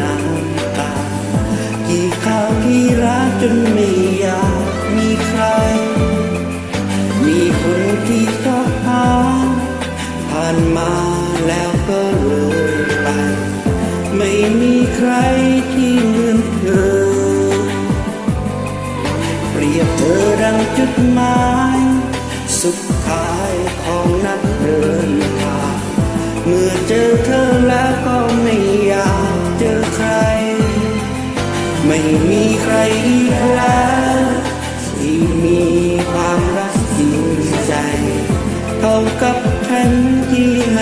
น้ำตา กี่คราวที่รักจนไม่อยากมีใคร มีคนที่ชอบผ่านผ่านมาแล้วก็เลยไป ไม่มีใครที่เหมือนเธอ เปรียบเธอดังจุดหมาย สุดท้ายของ ไม่มีใครอีกแล้วที่มีความรักจริงใจ เท่ากับฉันที่ให้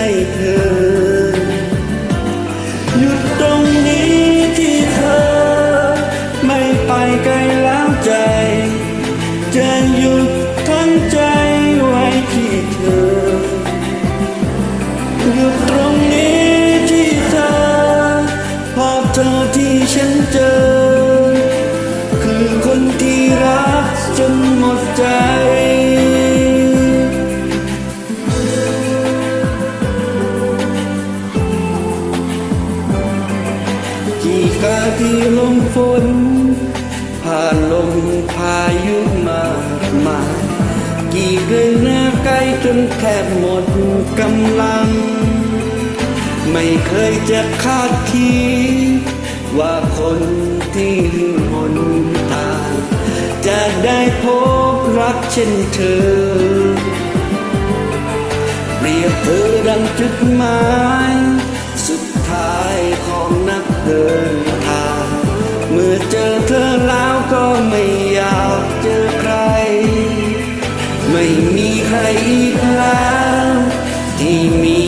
กาที่ลมฝน ผ่านลมพายุมากมายกี่เดือนหน้าใกล้จนแทบหมดกำลัง ไม่เคยจะคาดคิดว่าคนที่ลืมหนทางจะได้พบรักเช่นเธอ เปรียบเธอดังจุดหมาย สุดท้ายของนักเดิน แล้วก็ไม่อยากเจอใคร ไม่มีใครอีกแล้วที่มี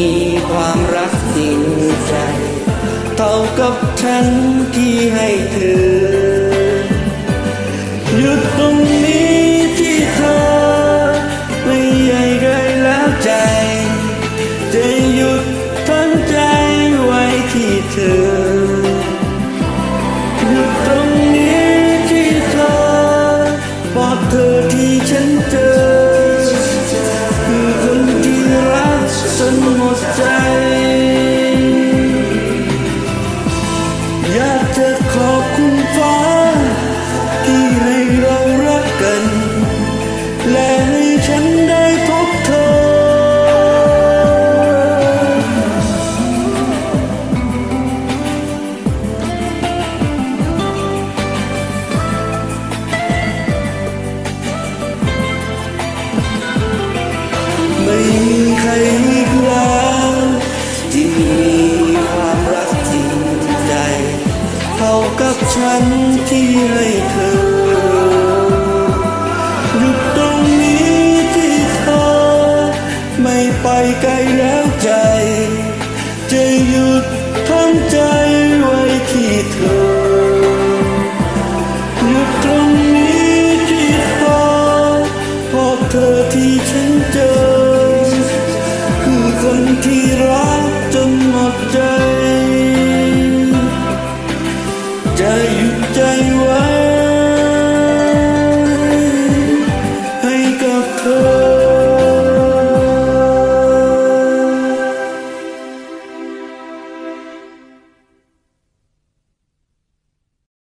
ความรักจริงใจ เท่ากับฉันที่ให้เธอหยุดตรง เธอที่ฉันเจอคือ ฉันที่ให้เธอหยุดตรงนี้ที่เธอไม่ไปไกลแล้วใจ จะหยุดทั้งใจไว้ที่เธอหยุดตรงนี้ที่เธอพราะเธอที่ฉันเจอ คือคนที่รักจนหมดใจ ใจหยุดใจไว้